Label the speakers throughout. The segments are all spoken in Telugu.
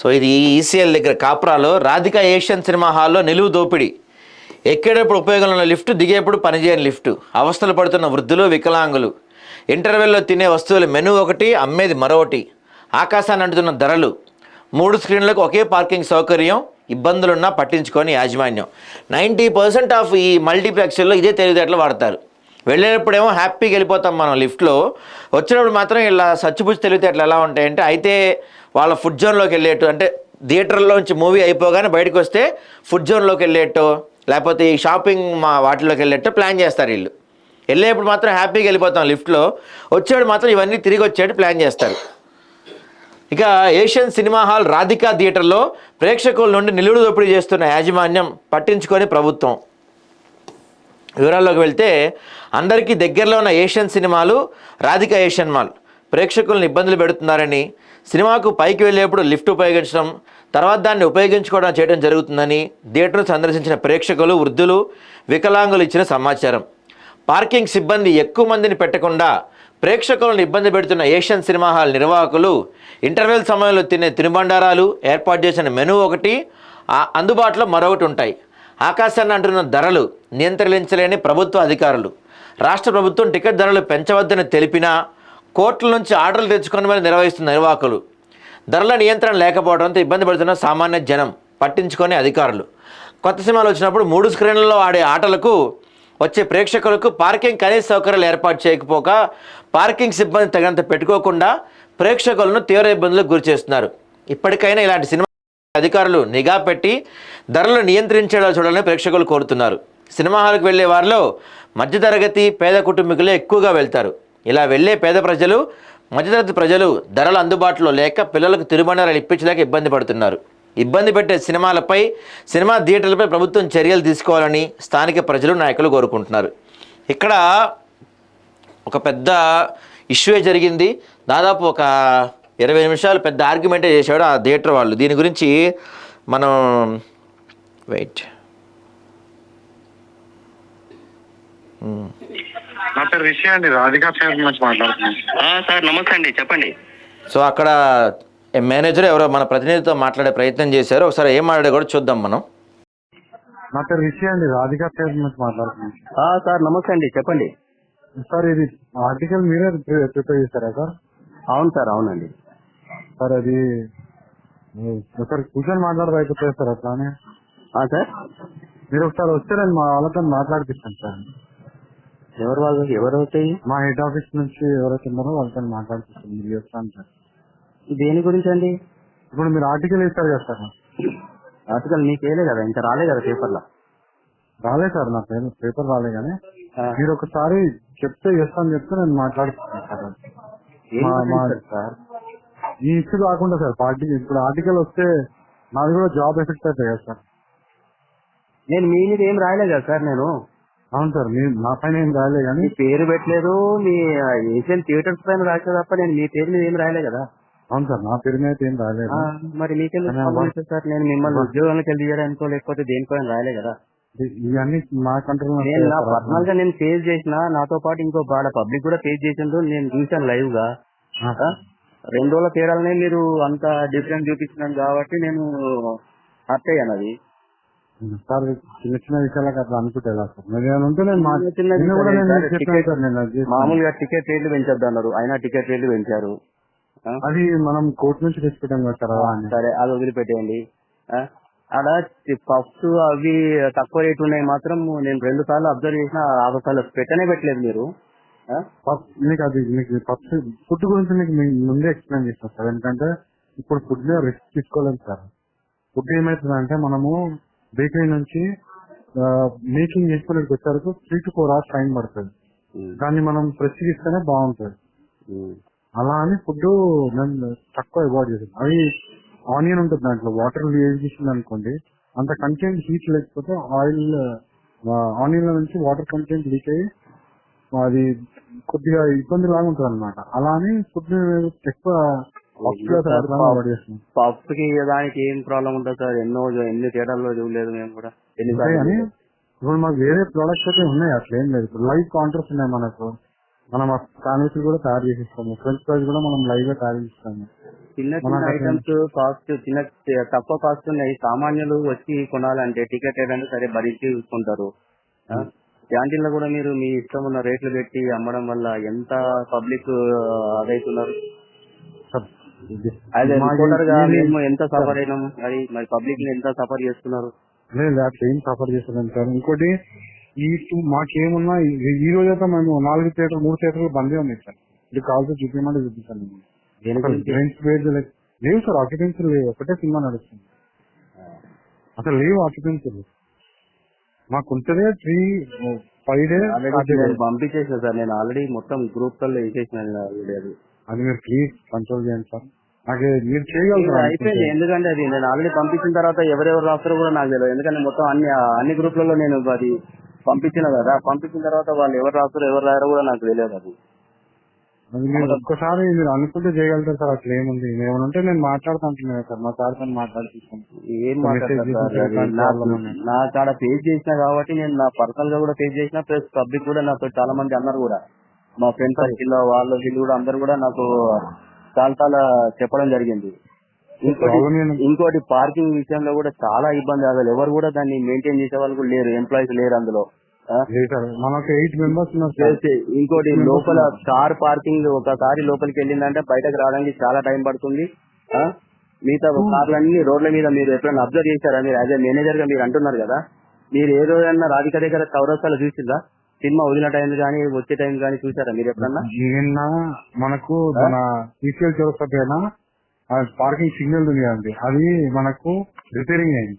Speaker 1: సో ఇది ఈసీఎల్ దగ్గర కాప్రాలో రాధిక ఏషియన్ సినిమా హాల్లో నిలువు దోపిడీ. ఎక్కేటప్పుడు ఉపయోగంలో లిఫ్ట్ దిగేప్పుడు పనిచేయని లిఫ్ట్. అవస్థలు పడుతున్న వృద్ధులు వికలాంగులు. ఇంటర్వెల్లో తినే వస్తువుల మెనూ ఒకటి అమ్మేది మరొకటి. ఆకాశాన్ని అంటుతున్న ధరలు. మూడు స్క్రీన్లకు ఒకే పార్కింగ్ సౌకర్యం ఇబ్బందులున్నా పట్టించుకొని యాజమాన్యం. నైంటీ పర్సెంట్ ఆఫ్ ఈ మల్టీప్లెక్స్లో ఇదే తెలివితేటలు వాడతారు. వెళ్ళేటప్పుడేమో హ్యాపీగా వెళ్ళిపోతాం మనం లిఫ్ట్లో. వచ్చినప్పుడు మాత్రం ఇలా సచ్చిపుచ్చి అట్లా ఎలా ఉంటాయంటే అయితే వాళ్ళ ఫుడ్ జోన్లోకి వెళ్ళేట్టు అంటే థియేటర్లోంచి మూవీ అయిపోగానే బయటకు వస్తే ఫుడ్ జోన్లోకి వెళ్ళేట్టు లేకపోతే ఈ షాపింగ్ మా వాటిలోకి వెళ్ళేటో ప్లాన్ చేస్తారు వీళ్ళు. వెళ్ళేప్పుడు మాత్రం హ్యాపీగా వెళ్ళిపోతాం లిఫ్ట్లో. వచ్చేవాడు మాత్రం ఇవన్నీ తిరిగి వచ్చేట్టు ప్లాన్ చేస్తారు. ఇక ఏషియన్ సినిమా హాల్ రాధికా థియేటర్లో ప్రేక్షకుల నుండి నిలుడు దోపిడీ చేస్తున్న యాజమాన్యం పట్టించుకొని ప్రభుత్వం. వివరాల్లోకి వెళ్తే అందరికీ దగ్గరలో ఉన్న ఏషియన్ సినిమాలు రాధిక ఏషియన్ మాల్. ప్రేక్షకులను ఇబ్బందులు పెడుతున్నారని సినిమాకు పైకి వెళ్ళేప్పుడు లిఫ్ట్ ఉపయోగించడం తర్వాత దాన్ని ఉపయోగించుకోవడం చేయడం జరుగుతుందని థియేటర్ను సందర్శించిన ప్రేక్షకులు వృద్ధులు వికలాంగులు ఇచ్చిన సమాచారం. పార్కింగ్ సిబ్బంది ఎక్కువ మందిని పెట్టకుండా ప్రేక్షకులను ఇబ్బంది పెడుతున్న ఏషియన్ సినిమా హాల్ నిర్వాహకులు ఇంటర్వెల్ సమయంలో తినే తినుబండారాలు ఏర్పాటు చేసిన మెనూ ఒకటి అందుబాటులో మరొకటి ఉంటాయి. ఆకాశాన్ని అంటున్న ధరలు నియంత్రించలేని ప్రభుత్వ అధికారులు. రాష్ట్ర ప్రభుత్వం టికెట్ ధరలు పెంచవద్దని తెలిపినా కోర్టుల నుంచి ఆర్డర్లు తెచ్చుకొని మరి నిర్వహిస్తున్న నిర్వాహకులు. ధరల నియంత్రణ లేకపోవడంతో ఇబ్బంది పడుతున్న సామాన్య జనం పట్టించుకొని అధికారులు. కొత్త సినిమాలు వచ్చినప్పుడు మూడు స్క్రీన్లలో ఆడే ఆటలకు వచ్చే ప్రేక్షకులకు పార్కింగ్ కనీస సౌకర్యాలు ఏర్పాటు చేయకపోక పార్కింగ్ సిబ్బంది తగినంత పెట్టుకోకుండా ప్రేక్షకులను తీవ్ర ఇబ్బందులకు గురి చేస్తున్నారు ఇప్పటికైనా ఇలాంటి సినిమా అధికారులు నిఘా పెట్టి ధరలు నియంత్రించేలా చూడాలని ప్రేక్షకులు కోరుతున్నారు. సినిమా హాల్కి వెళ్ళే వారిలో మధ్యతరగతి పేద కుటుంబీకులే ఎక్కువగా వెళ్తారు. ఇలా వెళ్ళే పేద ప్రజలు మధ్యతరగతి ప్రజలు ధరలు అందుబాటులో లేక పిల్లలకు తిరుబండారాలు ఇప్పించలేక ఇబ్బంది పడుతున్నారు. ఇబ్బంది పెట్టే సినిమాలపై సినిమా థియేటర్లపై ప్రభుత్వం చర్యలు తీసుకోవాలని స్థానిక ప్రజలు నాయకులు కోరుకుంటున్నారు. ఇక్కడ ఒక పెద్ద ఇష్యూ జరిగింది. దాదాపు ఒక ఇరవై నిమిషాలు పెద్ద ఆర్గ్యుమెంటే చేశాడు ఆ థియేటర్ వాళ్ళు. దీని గురించి మనం వెయిట్
Speaker 2: నా పేరు రిషి అండి రాధికా నుంచి మాట్లాడుతున్నాను.
Speaker 3: సార్ నమస్తే అండి చెప్పండి.
Speaker 1: సో అక్కడ మేనేజర్ ఎవరో మన ప్రతినిధితో మాట్లాడే ప్రయత్నం చేశారు. ఒకసారి ఏం మాట్లాడే కూడా చూద్దాం మనం.
Speaker 2: నా పేరు రిషి అండి రాధికా నుంచి మాట్లాడుతున్నాను.
Speaker 3: సార్ నమస్తే అండి చెప్పండి.
Speaker 2: సార్ ఇది ఆర్టికల్ మీరే ప్రి- ప్రిపేర్ చేశారా సార్?
Speaker 3: అవును సార్ అవునండి.
Speaker 2: సార్ అది ఒకసారి కూర్చొని మాట్లాడదు సార్ అట్లానే.
Speaker 3: సార్?
Speaker 2: మీరు ఒకసారి వస్తే నేను మా వాళ్ళతో మాట్లాడిపిస్తాను సార్.
Speaker 3: ఎవరు వాళ్ళు? ఎవరు అవుతాయి
Speaker 2: మా హెడ్ ఆఫీస్ నుంచి ఎవరైతే ఉన్నారో వాళ్ళతో మాట్లాడిపిస్తాను. మీరు చేస్తాను సార్.
Speaker 3: దేని గురించి అండి?
Speaker 2: ఇప్పుడు మీరు ఆర్టికల్ ఇస్తారు కదా సార్.
Speaker 3: ఆర్టికల్ మీకేలే కదా? ఇంకా రాలే కదా పేపర్లో?
Speaker 2: రాలే సార్ నా పేరు పేపర్ రాలే కానీ మీరు ఒకసారి చెప్తే చేస్తాను చెప్తే నేను మాట్లాడుతున్నాను సార్? ఈ ఇష్యూ కాకుండా సార్ పార్టీ ఇప్పుడు ఆర్టికల్ వస్తే నాది కూడా జాబ్ ఎఫెక్ట్ అవుతాయి కదా సార్.
Speaker 3: నేను మీ మీద ఏం రాయలే కదా సార్ నేను.
Speaker 2: అవును సార్ మీ నా పైన ఏం రాలే కానీ
Speaker 3: మీ పేరు పెట్టలేదు మీ ఏషియన్ థియేటర్స్ పైన రాసే తప్ప నేను మీ పేరు మీద ఏం రాయలే కదా.
Speaker 2: అవును సార్ నా పేరు మీద అయితే ఏం రాలేదు
Speaker 3: ఆ, మరి
Speaker 2: అవ్వ-
Speaker 3: సార్? నేను మిమ్మల్ని ఉద్యోగానికి వెళ్ళి చేయడానికో లేకపోతే దేనికో ఏం రాయలే కదా.
Speaker 2: ఇ- ఇవన్నీ మా కంట్రోల్
Speaker 3: నేను నా పర్సనల్గా నేను ఫేస్ చేసిన నాతో పాటు ఇంకో బాడ పబ్లిక్ కూడా ఫేస్ చేసిండ్రు నేను చూసాను లైవ్గా ఆ? రెండు రోజుల తేడాలనే మీరు అంత డిఫరెంట్ చూపించినాను కాబట్టి నేను హర్ట్ అయ్యాను అది.
Speaker 2: సార్ చిన్న చిన్న విషయాలకు అట్లా అనుకుంటే ఎలా సార్. మరి ఏమైనా ఉంటే నేను మా-
Speaker 3: చిన్న చిన్న
Speaker 2: నిన్న కూడా నేను
Speaker 3: విషయాలు
Speaker 2: మీకు చెప్పాను
Speaker 3: టికెట్
Speaker 2: సార్ నేను అది చేస్తాను.
Speaker 3: మామూలుగా టికెట్ రేట్లు పెంచొద్దు అన్నారు. అయినా టికెట్ రేట్లు పెంచారు. ఆ?
Speaker 2: అది మనం కోర్టు నుంచి తెచ్చుకుంటాం కదా సార్ అలా అని.
Speaker 3: సరే అది వదిలిపెట్టేయండి. ఆ? ఆడ పఫ్స్ అవి తక్కువ రేట్ ఉన్నాయి మాత్రం నేను రెండు సార్లు అబ్జర్వ్ చేసిన అసలు పెట్టనే పెట్టలేదు మీరు.
Speaker 2: మీకు అది మీకు ఫస్ట్ ఫుడ్ గురించి మీకు మీ- ముందే ఎక్స్ప్లెయిన్ చేస్తాను సార్. ఎందుకంటే ఇప్పుడు ఫుడ్లో రిస్క్ తీసుకోలేము సార్. ఫుడ్ ఏమవుతుందంటే మనము బేకరీ నుంచి మేకింగ్ చేసుకోవడానికి వచ్చేవరకు three to four hours time పడుతుంది. దాన్ని మనం ఫ్రెష్ ఇస్తేనే బాగుంటుంది. అలా అని ఫుడ్ నేను తక్కువ అవాయిడ్ చేసాను అది ఆనియన్ ఉంటుంది దాంట్లో. వాటర్ యూజ్ చేసింది అనుకోండి అంత కంటెంట్ హీట్ లేకపోతే ఆయిల్ ఆనియన్ నుంచి వాటర్ కంటెంట్ లీక్ అయ్యి అది కొద్దిగా ఇబ్బంది లాగా ఉంటుంది అనమాట అలా అని ఫుడ్ ఎక్కువ
Speaker 3: పఫ్స్కి దానికి ఏం ప్రాబ్లం ఉంటుంది సార్? ఎన్నో ఎన్ని తేడాల్లో చూడలేదు మేము కూడా.
Speaker 2: కానీ ఇప్పుడు మాకు వేరే ప్రొడక్ట్స్ అయితే ఉన్నాయి అట్లా ఏం లేదు. ఇప్పుడు లైవ్ కౌంటర్స్ ఉన్నాయి మనకు. మనం శాండ్విచ్ కూడా తయారు చేసిస్తాము. ఫ్రెంచ్ ఫ్రైస్ కూడా మనం లైవ్గా తయారు చేస్తాము.
Speaker 1: చిన్న ఐటమ్స్ కాస్ట్ చిన్న తక్కువ కాస్ట్ ఉన్నాయి. సామాన్యులు వచ్చి కొనాలంటే టికెట్ ఏదంటే సరే భరించి చూసుకుంటారు. క్యాంటీన్లో కూడా మీరు మీ ఇష్టం ఉన్న రేట్లు పెట్టి అమ్మడం వల్ల ఎంత పబ్లిక్ అదైతున్నారు? అదే మేము ఎంత సఫర్ అయినాం? అది మరి పబ్లిక్ని ఎంత సఫర్ చేస్తున్నారు?
Speaker 2: లేదు అట్లా ఏం సఫర్ చేస్తున్నాం సార్. ఇంకోటి ఈ మాకేమున్నా ఈ- రోజు అయితే మేము నాలుగు థియేటర్ మూడు థియేటర్లు బందే ఉన్నాయి సార్. ఇది కావాల్సి చూపించమంటే చూపిస్తాను లేవు సార్ ఆక్యుపెన్సీ లేవు. ఒకటే సినిమా నడుస్తుంది. అసలు లేవు ఆక్యుపెన్సీలు మాకు ఉంటదే త్రీ ఫైవ్
Speaker 1: నేను పంపించేసిన సార్. నేను ఆల్రెడీ మొత్తం గ్రూప్ ఆల్రెడీ అది.
Speaker 2: అది మీరు ప్లీజ్ కంట్రోల్ చేయండి సార్. నాకు మీరు చేయగలరు
Speaker 1: అయిపోయింది. ఎందుకంటే అది నేను ఆల్రెడీ పంపించిన తర్వాత ఎవరెవరు రాస్తారో కూడా నాకు తెలియదు. ఎందుకంటే మొత్తం అన్ని అన్ని గ్రూప్లలో నేను అది పంపించిన కదా. పంపించిన తర్వాత వాళ్ళు ఎవరు రాస్తారో ఎవరు రాయారో కూడా నాకు తెలియదు అది.
Speaker 2: అది మీరు ఒక్కసారి మీరు అనుకుంటే చేయగలుగుతారు సార్ అట్లా ఏముంది? ఏమైనా ఉంటే నేను మాట్లాడుతా అంటున్నాను సార్ మా సార్తో మాట్లాడుతున్నాను
Speaker 1: ఏం నాకు. నా కాడ పేజ్ చేసిన కాబట్టి నేను నా పర్సనల్గా కూడా పేజ్ చేసిన ప్లస్ పబ్లిక్ కూడా నాతో చాలా మంది అన్నారు కూడా. మా ఫ్రెండ్స్ సర్కిల్ వాళ్ళు వీళ్ళు కూడా అందరు కూడా నాకు చాలా చాలా చెప్పడం జరిగింది. ఇంకోటి? ఇంకోటి పార్కింగ్ విషయంలో కూడా చాలా ఇబ్బంది. అసలు ఎవరు కూడా దాన్ని మెయింటైన్ చేసే వాళ్ళు కూడా లేరు ఎంప్లాయీస్ లేరు అందులో.
Speaker 2: మనకు ఎయిట్ మెంబర్స్
Speaker 1: చేసి ఇంకోటి లోపల కార్ పార్కింగ్ ఒక కారు లోపలికి వెళ్ళిందంటే బయటకు రావడానికి చాలా టైం పడుతుంది? మిగతా కార్లన్నీ రోడ్ల మీద మీరు ఎప్పుడైనా అబ్జర్వ్ చేశారా? మీరు యాజ్ మేనేజర్గా మీరు అంటున్నారు కదా. మీరు ఏ రోజన్నా రాధిక దగ్గర చౌరస్తాలో చూసిందా? సినిమా వదిలిన టైం కానీ వచ్చే టైం కానీ చూసారా మీరు ఎప్పుడన్నా?
Speaker 2: నిన్న మనకు మన ఈసీఎల్ చౌరస్తా పైన పార్కింగ్ సిగ్నల్ ఉంది అది మనకు రిపేరింగ్ అయింది.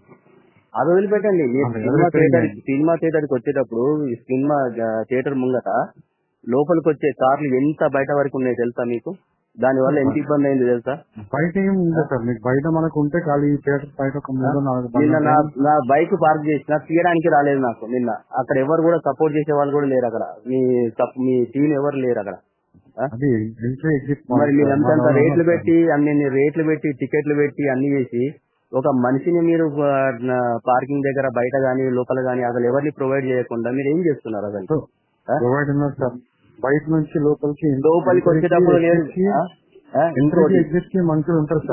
Speaker 1: అది వదిలిపెట్టండి. మీరు సినిమా థియేటర్. సినిమా థియేటర్కి వచ్చేటప్పుడు ఈ సినిమా థియేటర్ ముంగట లోపలికి వచ్చే కార్లు ఎంత బయట వరకు ఉన్నాయి తెలుసా మీకు? దాని వల్ల ఎంత ఇబ్బంది అయింది తెలుసా?
Speaker 2: బయట ఏం సార్. మీకు బయట మనకు ఉంటే ఖాళీ థియేటర్ బయట
Speaker 1: నిన్న నా బైక్ పార్క్ చేసిన తీయడానికి రాలేదు నాకు నిన్న. అక్కడ ఎవరు కూడా సపోర్ట్ చేసే వాళ్ళు కూడా లేరు అక్కడ. మీ మీ టీం ఎవరు లేరు అక్కడ. మరి మీరు అంతంత రేట్లు పెట్టి అన్ని రేట్లు పెట్టి టికెట్లు పెట్టి అన్ని చేసి ఒక మనిషిని మీరు పార్కింగ్ దగ్గర బయట గానీ లోపల గానీ అసలు ఎవరిని ప్రొవైడ్ చేయకుండా మీరు ఏం చేస్తున్నారు అసలు?
Speaker 2: ప్రొవైడ్ ఉన్నారు సార్. బయట నుంచి లోపలికి
Speaker 1: లోపలికి వచ్చేటప్పుడు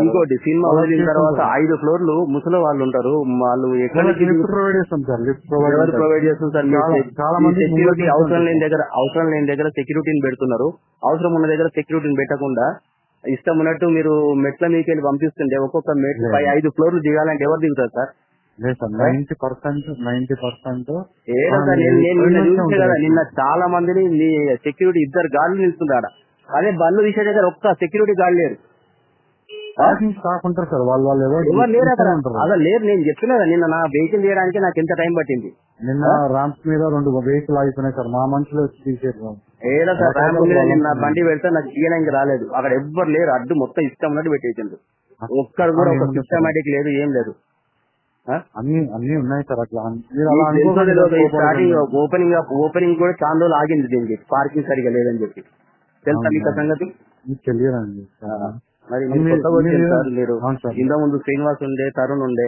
Speaker 1: ఇంకోటి. సినిమా వదిలిన తర్వాత ఐదు ఫ్లోర్లు ముసలి వాళ్ళు ఉంటారు. వాళ్ళు ఎక్కడి
Speaker 2: ప్రొవైడ్ చేస్తాం సార్ ప్రొవైడ్
Speaker 1: ఎవరు ప్రొవైడ్ చేస్తుంది సార్?
Speaker 2: చాలా- మంది
Speaker 1: సెక్యూరిటీ అవసరం లేని దగ్గర అవసరం లేని దగ్గర సెక్యూరిటీని పెడుతున్నారు. అవసరం ఉన్న దగ్గర సెక్యూరిటీని పెట్టకుండా ఇష్టం ఉన్నట్టు మీరు మెట్ల మీకు వెళ్ళి పంపిస్తుంటే ఒక్కొక్క మెట్ పై ఐదు ఫ్లోర్లు దిగాలంటే ఎవరు దిగుతారు సార్?
Speaker 2: లేదు sir ninety percent ninety percent.
Speaker 1: ఏదో సార్ నేను నేను నిన్న చాలా మందిని మీ సెక్యూరిటీ ఇద్దరు గార్డులు నిలుస్తున్నారు అదే బండ్లు తీసే దగ్గర ఒక్క సెక్యూరిటీ గార్డు లేరు.
Speaker 2: పార్కింగ్ స్టాఫ్ ఉంటారు సార్ వాళ్ళు వాళ్ళు ఎవరు
Speaker 1: ఎవరు లేరు అక్కడ? లేరు నేను చెప్తున్నా నిన్న నా వెహికల్ తీయడానికి నాకు ఎంత టైం పట్టింది?
Speaker 2: నిన్న ర్యాంప్స్ మీద రెండు వెహికల్ ఆగిపోయినాయి సార్ మా మనుషులు వచ్చి తీసేరు
Speaker 1: సార్ నిన్న బండి పెడితే నాకు తీయడానికి రాలేదు. అక్కడ ఎవ్వరు లేరు. అడ్డు మొత్తం ఇష్టం ఉన్నట్టు పెట్టేసిండ్రు ఒక్కరు కూడా ఒక సిస్టమేటిక్ లేదు ఏం లేదు?
Speaker 2: అన్ని అన్ని ఉన్నాయి సార్ అట్లా.
Speaker 1: స్టార్టింగ్ ఓపెనింగ్ ఓపెనింగ్ కూడా చాలా రోజులు ఆగింది దీనికి. పార్కింగ్ సరిగా లేదని చెప్పి. తెలుసా మీకు సంగతి?
Speaker 2: తెలియదండి
Speaker 1: మరి. ఇంత ముందు శ్రీనివాస్ ఉండే తరుణ్ ఉండే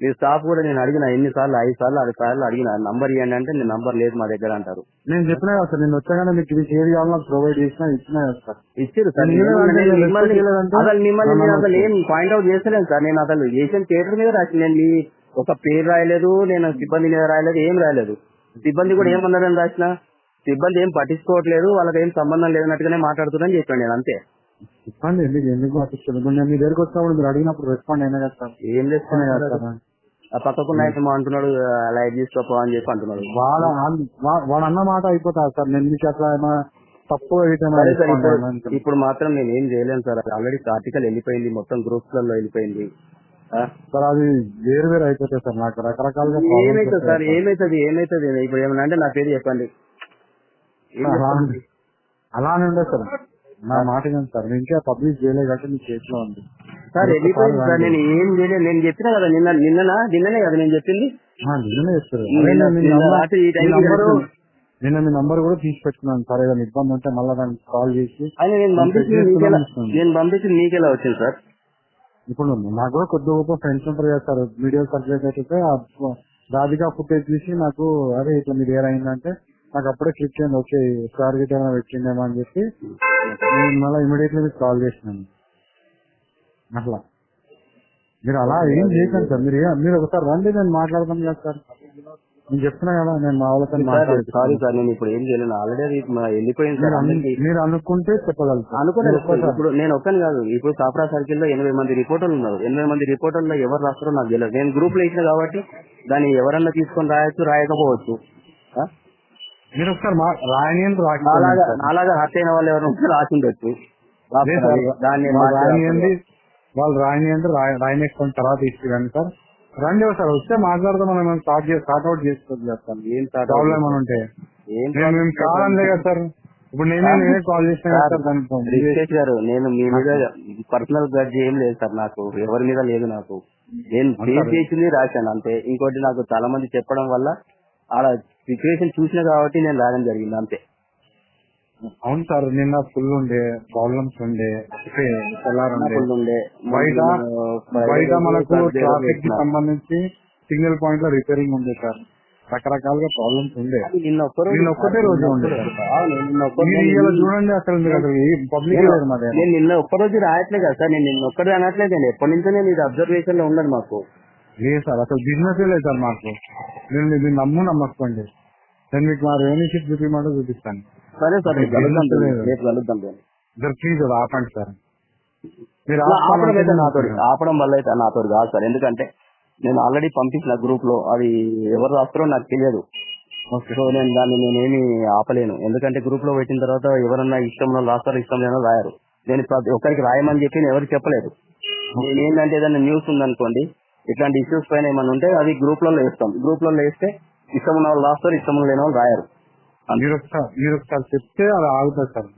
Speaker 1: మీ స్టాఫ్ కూడా నేను అడిగిన ఎన్ని సార్లు ఐదు సార్లు ఆరు సార్లు అడిగిన నంబర్ ఇవ్వండి అంటే నీ నంబర్ లేదు మా దగ్గర అంటారు.
Speaker 2: నేను చెప్పినా కదా సార్ నేను వచ్చాగానే మీకు ఇది ఏది కావాలో ప్రొవైడ్ చేసినా ఇచ్చినా కదా సార్.
Speaker 1: ఇచ్చారు సార్.
Speaker 2: నేను
Speaker 1: నేను నేను
Speaker 2: నేను
Speaker 1: మిమ్మల్ని అసలు మిమ్మల్ని నేను. అసలు ఏం పాయింట్ అవుట్ చేస్తలేను సార్. నేను అసలు ఏషియన్ థియేటర్ మీద రాసి నేను మీ ఒక పేరు రాయలేదు నేను సిబ్బంది మీద రాయలేదు ఏం రాయలేదు. సిబ్బంది కూడా ఏమన్నారని రాసిన సిబ్బంది ఏం పట్టించుకోవట్లేదు వాళ్ళకి ఏం సంబంధం లేదన్నట్టుగానే మాట్లాడుతున్నారని చెప్పాను నేను అంతే.
Speaker 2: చెప్పండి ఎందుకు ఎందుకు నేను మీ దగ్గరికి వచ్చినప్పుడు మీరు అడిగినప్పుడు రెస్పాండ్ అయినా కదా సార్?
Speaker 1: ఏం
Speaker 2: చెప్తున్నా కదా సార్?
Speaker 1: ఆ పక్కకున్న ఆయన అంటున్నాడు లైట్ తీసుకోపో అని చెప్పి అంటున్నాడు.
Speaker 2: వాళ్ళ వాడు అన్న మాట అయిపోతా సార్. నేను మీకు అట్లా ఏమైనా తప్పు
Speaker 1: ఇప్పుడు మాత్రం నేను ఏం చేయలేను సార్. ఆల్రెడీ ఆర్టికల్ వెళ్ళిపోయింది మొత్తం గ్రూప్స్లలో వెళ్ళిపోయింది?
Speaker 2: సార్ అది వేరు వేరు అయిపోతాయి సార్ నాకు రకరకాలుగా
Speaker 1: ఏమైతుంది సార్? ఏమైతుంది? ఏమైతుంది? ఇప్పుడు ఏమన్నా అంటే నా పేరు చెప్పండి. చెప్పండి?
Speaker 2: అలానే ఉండదు సార్. నా మాట సార్. నేను ఇంకా పబ్లిష్ చేయలేదు కాబట్టి మీ చేతిలో ఉంది.
Speaker 1: సార్ వెళ్ళిపోయింది సార్ నేను ఏం చేయలేదు. నేను చెప్పినా కదా నిన్న నిన్ననా? నిన్ననే కదా నేను చెప్పింది?
Speaker 2: నిన్ననే చెప్తారు
Speaker 1: నిన్న-
Speaker 2: మీ
Speaker 1: నిన్న
Speaker 2: నంబర్-. నిన్న కూడా తీసి పెట్టుకున్నాను సార్. ఏదైనా ఇబ్బంది ఉంటే మళ్ళీ దానికి కాల్ చేసి
Speaker 1: నేను పంపించింది
Speaker 2: నేను
Speaker 1: మీకెలా వచ్చింది సార్?
Speaker 2: ఇప్పుడు నాకు కూడా కొద్ది గొప్ప ఫ్రెండ్స్ ఉంటారు కదా సార్. వీడియో సర్క్యులేట్ అయితే రాధికా ఫుటేజ్ చూసి నాకు అదే ఇట్లా మీరు ఏరైందంటే నాకు అప్పుడే క్లిక్ చేయండి. ఓకే సార్ గిట్ ఏమైనా పెట్టిండేమో అని చెప్పి నేను మళ్ళీ ఇమీడియట్లీ మీకు కాల్ చేసినాను. అట్లా మీరు అలా ఏం చేయకండి సార్. మీరు మీరు ఒకసారి రండి నేను మాట్లాడతాను కదా సార్. నేను చెప్తున్నా కదా నేను మా వాళ్ళతో
Speaker 1: సారీ నేను ఇప్పుడు ఏం చేయలేను ఆల్రెడీ వెళ్ళిపోయింది సార్
Speaker 2: మీరు అనుకుంటే మీరు ఒక్కసారి-
Speaker 1: ఇప్పుడు నేను ఒక్కని కాదు. ఇప్పుడు సాఫ్రా సర్కిల్లో ఎనభై మంది రిపోర్టర్లు ఉన్నారు. ఎనభై మంది రిపోర్టర్లో ఎవరు రాస్తారో నాకు తెలియదు. నేను గ్రూప్లో ఇచ్చిన కాబట్టి దాన్ని ఎవరన్నా తీసుకొని రాయొచ్చు రాయకపోవచ్చు?
Speaker 2: మీరు ఒకసారి సార్.
Speaker 1: నాలాగా హత్య అయిన వాళ్ళు ఎవరు రాసి ఉండొచ్చు.
Speaker 2: సార్.
Speaker 1: దాన్ని
Speaker 2: వాళ్ళు
Speaker 1: మార్చి
Speaker 2: రాయనియండి వాళ్ళు రాయనియండి రాయ- రాయనేసుకొని తర్వాత ఇచ్చిరండి సార్. రండి సార్? వస్తే మాట్లాడదాం మనం స్టార్ట్ చేసి స్టార్ట్ అవుట్ చేసుకోవచ్చు చేస్తాను
Speaker 1: ఏం సార్
Speaker 2: ప్రాబ్లం ఏమైనా ఉంటే. మేము కావాలనే కదా సార్. ఇప్పుడు నేనే నేనే కాల్ చేసిన సార్
Speaker 1: గారు నేను మీ మీద పర్సనల్ గడ్జి ఏం లేదు సార్ నాకు. ఎవరి మీద లేదు నాకు. నేను చేసింది రాశాను అంతే. ఇంకోటి నాకు చాలా మంది చెప్పడం వల్ల అలా సిచ్యువేషన్ చూసిన కాబట్టి నేను రాయడం జరిగింది అంతే.
Speaker 2: అవును సార్ నిన్న ఫుల్ ఉండే ప్రాబ్లమ్స్ ఉండే ఉండే బయట మనకు
Speaker 1: ట్రాఫిక్కి.
Speaker 2: సంబంధించి సిగ్నల్ పాయింట్లో రిపేరింగ్ ఉండే సార్. రకరకాలుగా ప్రాబ్లమ్స్ ఉండే.
Speaker 1: నిన్న
Speaker 2: ఒక్కటే రోజు ఉండే.
Speaker 1: ఒక్క
Speaker 2: చూడండి అసలు మీరు అసలు పబ్లిక్
Speaker 1: నేను నిన్న ఒక్కరోజు రాయట్లేదు కదా సార్ నేను నిన్న ఒక్కడే అనట్లేదు నేను ఎప్పటి నుంచో నేను ఇది అబ్జర్వేషన్లో ఉన్నది మాకు.
Speaker 2: లేదు సార్? అసలు బిజినెస్ లేదు సార్ మాకు. నేను మీరు నమ్ము నమ్మకండి. నేను మీకు మా రెవెన్యూ షీట్ చూపించమంటే చూపిస్తాను.
Speaker 1: సరే సార్ రేపు కలుద్దాం.
Speaker 2: సార్ ప్లీజ్ ఆపండి సార్. మీరు
Speaker 1: ఆపడం అయితే నాతో. ఆపడం వల్ల అయితే నాతో కాదు సార్. ఎందుకంటే నేను ఆల్రెడీ పంపించిన గ్రూప్లో అది ఎవరు రాస్తారో నాకు తెలియదు. సో నేను దాన్ని నేనేమి ఆపలేను. ఎందుకంటే గ్రూప్లో పెట్టిన తర్వాత ఎవరన్నా ఇష్టంలో రాస్తారో ఇష్టం లేనో రాయరు. నేను ప్రతి ఒక్కరికి రాయమని చెప్పి నేను ఎవరికి చెప్పలేదు. నేను ఏంటంటే ఏదైనా న్యూస్ ఉందనుకోండి ఇట్లాంటి ఇష్యూస్ పైన ఏమైనా ఉంటే అది గ్రూప్లలో వేస్తాం. గ్రూప్లలో వేస్తే ఇష్టం ఉన్న వాళ్ళు రాస్తారు ఇష్టం లేని వాళ్ళు రాయరు.
Speaker 2: మీరు ఒకసారి మీరు ఒకసారి చెప్తే అది ఆగుతుంది సార్.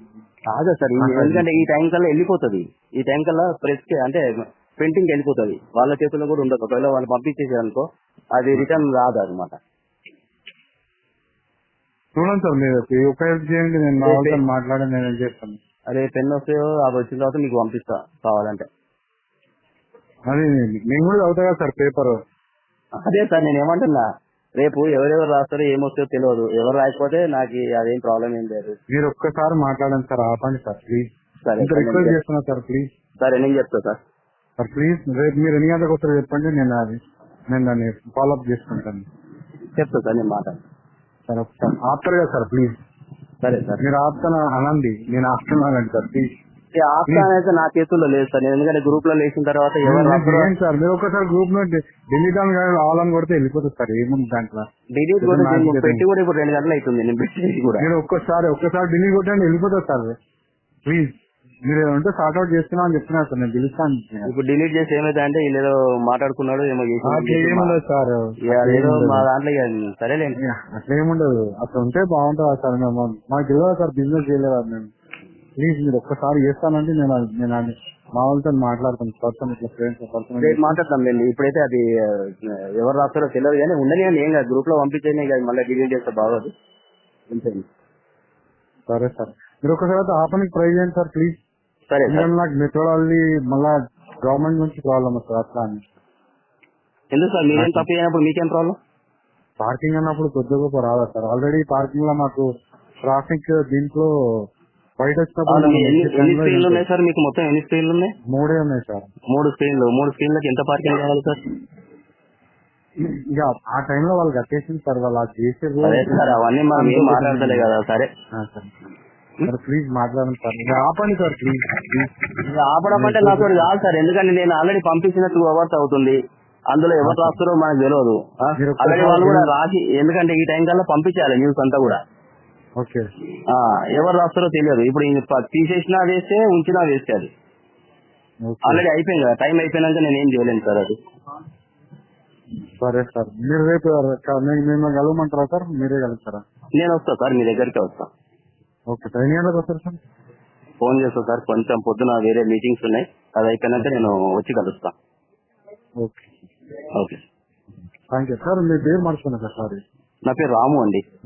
Speaker 1: కాదా సార్ ఎందుకంటే ఈ టైం కల్లా వెళ్ళిపోతుంది. ఈ టైం కల్లా ప్రెస్ అంటే ప్రింటింగ్ వెళ్ళిపోతుంది. వాళ్ళ చేతుల్లో కూడా ఉండదు. ఒకవేళ వాళ్ళు పంపించేసారు అనుకో అది రిటర్న్ రాదు అనమాట
Speaker 2: చూడండి సార్ మీరు ఒక చేయండి. నేను మాట్లాడి నేను చేస్తాను.
Speaker 1: అదే పెన్ వస్తే అది వచ్చిన తర్వాత మీకు పంపిస్తా కావాలంటే.
Speaker 2: అది నేను కూడా చదువుతా కదా సార్ పేపర్
Speaker 1: అదే సార్ నేను ఏమంటున్నా రేపు ఎవరెవరు రాస్తారో ఏమొస్తాయో తెలియదు. ఎవరు రాయకపోతే నాకు అదేం ప్రాబ్లం ఏం లేదు.
Speaker 2: మీరు ఒక్కసారి మాట్లాడండి సార్ ఆపండి సార్ ప్లీజ్
Speaker 1: సరే
Speaker 2: ఇంకా
Speaker 1: సార్, నేను
Speaker 2: రిక్వెస్ట్
Speaker 1: చెప్-
Speaker 2: చేస్తున్నా సార్ ప్లీజ్
Speaker 1: సరే నేను చెప్తా సార్.
Speaker 2: సార్ ప్లీజ్ రేపు మీరు ఎన్ని గంటలకు వస్తారో చెప్పండి నేను అది నేను దాన్ని ఫాలోఅప్ చేసుకుంటాను.
Speaker 1: చెప్తా సార్ నేను మాట
Speaker 2: సార్ ఆపుతారు కదా సార్ ప్లీజ్
Speaker 1: సరే సార్.
Speaker 2: మీరు ఆపుతాను అనండి నేను ఆపుతున్నానండి సార్ ప్లీజ్
Speaker 1: ఈ ఆప్షన్ అయితే నా చేతుల్లో లేదు సార్. నేను ఎందుకంటే గ్రూప్లో లేచిన తర్వాత ఎవరు
Speaker 2: ఏంటి సార్ మీరు ఒకసారి గ్రూప్లో డిలీట్ అని ఆల్ అని కొడితే వెళ్ళిపోతుంది సార్ ఏముంది దాంట్లో?
Speaker 1: డిలీట్ కూడా. పెట్టి కూడా ఇప్పుడు రెండు గంటలు అవుతుంది నేను పెట్టి కూడా.
Speaker 2: మీరు ఒక్కసారి ఒక్కసారి డిలీట్ కొట్టండి వెళ్ళిపోతుంది సార్. ప్లీజ్ మీరు ఏమంటే సార్ట్ అవుట్ చేస్తున్నా అని చెప్తున్నారు సార్ నేను పిలుస్తాను.
Speaker 1: ఇప్పుడు డిలీట్ చేసి ఏమైతే అంటే ఏదో మాట్లాడుకున్నాడు ఏమో
Speaker 2: ఏముండదు సార్
Speaker 1: అదేదో మా దాంట్లో సరేలేండి.
Speaker 2: అట్లా ఏముండదు అట్లా ఉంటే బాగుంటుంది సార్ మాకు తెలియదు సార్ బిజినెస్ చేయలేదు మేము. ప్లీజ్ మీరు ఒక్కసారి చేస్తానంటే నేను అది- నేను అది మా వాళ్ళతో మాట్లాడతాను. పర్సన్ ఇట్లా ఫ్రెండ్స్ పర్సన్
Speaker 1: రేపు మాట్లాడతాం లేండి ఇప్పుడైతే అది ఆ, ఎవరు రాస్తారో తెలియదు కానీ ఉండని అని ఏం కాదు గ్రూప్లో పంపించేది ఇక మళ్ళీ డిలీట్ చేస్తే బాగోదు.
Speaker 2: సరే సార్. మీరు ఒకసారి అయితే ఆపనికి ట్రై చేయండి సార్ ప్లీజ్
Speaker 1: సరే సార్.
Speaker 2: ఎందుకంటే నాకు మెథడాలజీ మళ్ళా గవర్నమెంట్ నుంచి ప్రాబ్లం వస్తుంది. అట్లా అని.
Speaker 1: ఎందుకు సార్ మీరేం తప్పు చేయనప్పుడు మీకేం ప్రాబ్లం
Speaker 2: పార్కింగ్ అన్నప్పుడు కొద్దిగా గొప్ప రాదా సార్ ఆల్రెడీ పార్కింగ్లో మాకు ట్రాఫిక్ దీంట్లో బయట
Speaker 1: ఎన్ని స్క్రీన్లు ఉన్నాయి సార్? మీకు మొత్తం ఎన్ని స్క్రీన్లు ఉన్నాయి?
Speaker 2: మూడే ఉన్నాయి సార్.
Speaker 1: మూడు స్క్రీన్లు మూడు స్క్రీన్లకు ఎంత పార్కింగ్ కావాలి సార్?
Speaker 2: ఇక ఆ టైంలో వాళ్ళు కట్టేసింది సార్ వాళ్ళు అది చేసారు
Speaker 1: సరే అవన్నీ మనం ఏం మాట్లాడతలే కదా సరే.
Speaker 2: సార్. ప్లీజ్ మాట్లాడండి సార్. ఇక ఆపండి సార్ ప్లీజ్
Speaker 1: ఆపడం అంటే నాతో కాదు సార్. ఎందుకంటే నేను ఆల్రెడీ పంపించిన టూ అవర్స్ అవుతుంది. అందులో ఎవరు రాస్తారో మనకు తెలియదు ఆల్రెడీ వాళ్ళు కూడా రాసి ఎందుకంటే ఈ టైం కల్లా పంపించాలి న్యూస్ అంతా కూడా. ఎవరు రాస్తారో తెలియదు. ఇప్పుడు తీసేసినా వేస్తే ఉంచినా వేస్తే అది. ఆల్రెడీ అయిపోయింది కదా. టైం అయిపోయినాక నేను ఏం చేయలేను సార్ అది.
Speaker 2: సరే సార్. మీరు రేపు మేము కలవమంటారా సార్? మీరే కలుగుతారా
Speaker 1: నేను వస్తా సార్. మీ దగ్గరికి వస్తా.
Speaker 2: Okay sir. ఎన్ని గంటలకు వస్తారు సార్?
Speaker 1: ఫోన్ చేస్తా సార్. కొంచెం పొద్దున వేరే మీటింగ్స్ ఉన్నాయి. అది అయిపోయినాక నేను వచ్చి కలుస్తా.
Speaker 2: Okay.
Speaker 1: Okay.
Speaker 2: Thank you sir. మీ పేరు మర్చిపోయినా సార్? సారీ.
Speaker 1: నా పేరు రాము అండి.